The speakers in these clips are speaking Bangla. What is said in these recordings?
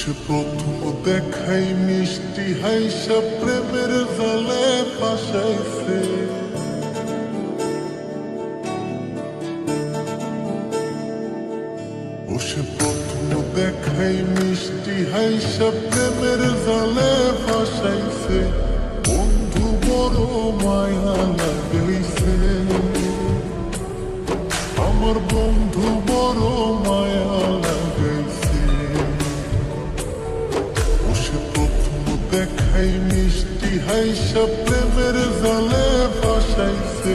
সে প্রথম দেখাই মিষ্টি হাইসা প্রেমের জালে ফাঁসাইছে। ও সে প্রথম দেখাই মিষ্টি হাইসা প্রেমের জালে ফাঁসাইছে। দেখাই মিষ্টি হাইসা প্রেমের জলে ফাঁসাইছে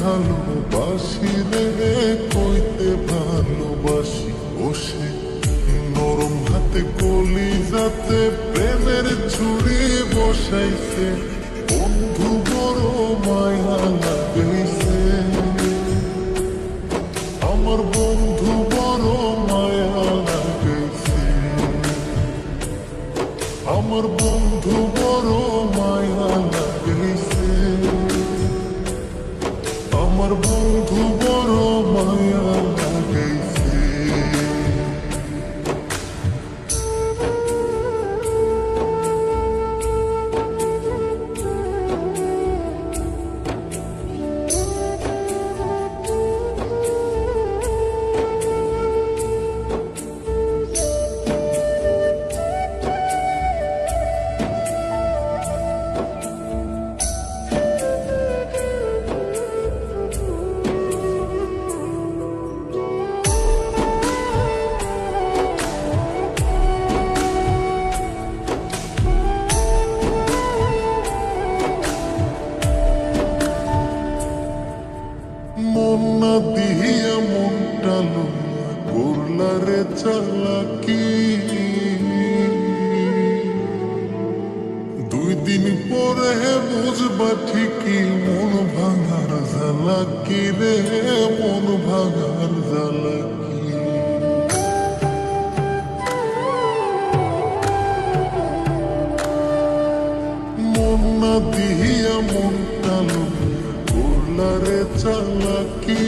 ভালোবাসি রে কইতে ভালোবাসি বসে। নরম হাতে কলি যাতে প্রেমের ছুরি বসাইছে। বন্ধু বড় মায়া লাগাইছে আমার বন্ধু বড় মায়া লাগাইছে আমার বন্ধু বড় মনটা করলা রে চালাকি। দুই দিন পরে বুঝবা ঠিকই, মন ভাঙার জ্বালাকি রে, মন ভাঙার জ্বালাকি। মন না দিয়া মনটা লইয়া করলা রে চালাকি।